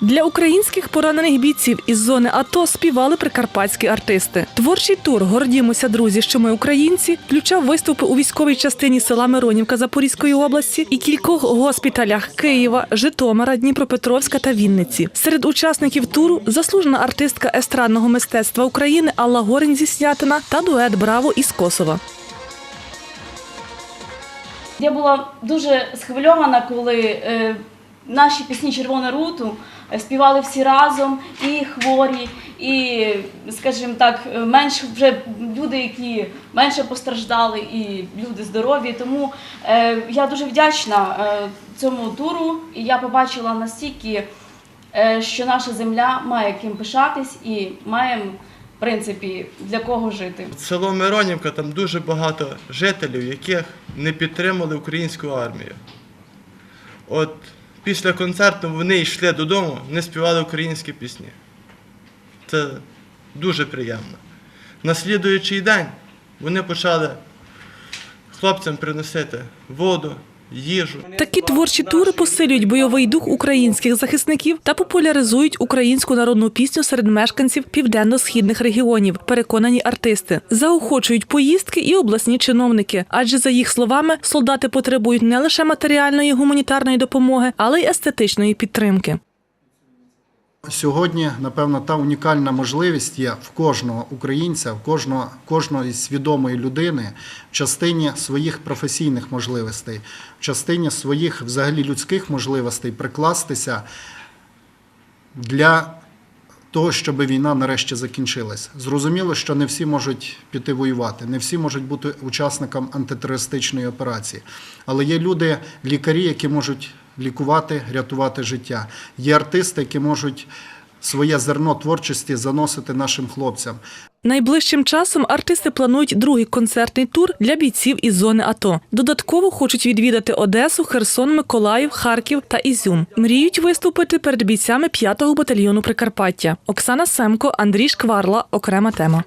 Для українських поранених бійців із зони АТО співали прикарпатські артисти. Творчий тур Гордімося, друзі, що ми українці включав виступи у військовій частині села Миронівка Запорізької області і кількох госпіталях Києва, Житомира, Дніпропетровська та Вінниці. Серед учасників туру заслужена артистка естрадного мистецтва України Алла Горень зі Снятина та дует Браво із Косова. Я була дуже схвильована, коли е, наші пісні Червона руту е, співали всі разом, і хворі, і, скажімо так, е, менш вже люди, які менше постраждали, і люди здорові. Тому е, я дуже вдячна цьому туру, і я побачила настільки, що наша земля має ким пишатись і маємо, в принципі, для кого жити. Село Миронівка, там дуже багато жителів, яких не підтримали українську армію. От після концерту вони йшли додому, вони співали українські пісні. Це дуже приємно. На слідуючий день вони почали хлопцям приносити воду, їжу. Такі творчі тури посилюють бойовий дух українських захисників та популяризують українську народну пісню серед мешканців південно-східних регіонів. Переконані артисти заохочують поїздки і обласні чиновники, адже за їх словами солдати потребують не лише матеріальної гуманітарної допомоги, але й естетичної підтримки. Сьогодні, напевно, та унікальна можливість є в кожного українця, в кожного, кожної свідомої людини в частині своїх професійних можливостей, в частині своїх взагалі людських можливостей прикластися для того, щоб війна нарешті закінчилась. Зрозуміло, що не всі можуть піти воювати, не всі можуть бути учасником антитерористичної операції. Але є люди, лікарі, які можуть лікувати, рятувати життя. Є артисти, які можуть своє зерно творчості заносити нашим хлопцям. Найближчим часом артисти планують другий концертний тур для бійців із зони АТО. Додатково хочуть відвідати Одесу, Херсон, Миколаїв, Харків та Ізюм. Мріють виступити перед бійцями 5-го батальйону Прикарпаття. Оксана Семко, Андрій Шкварла. Окрема тема.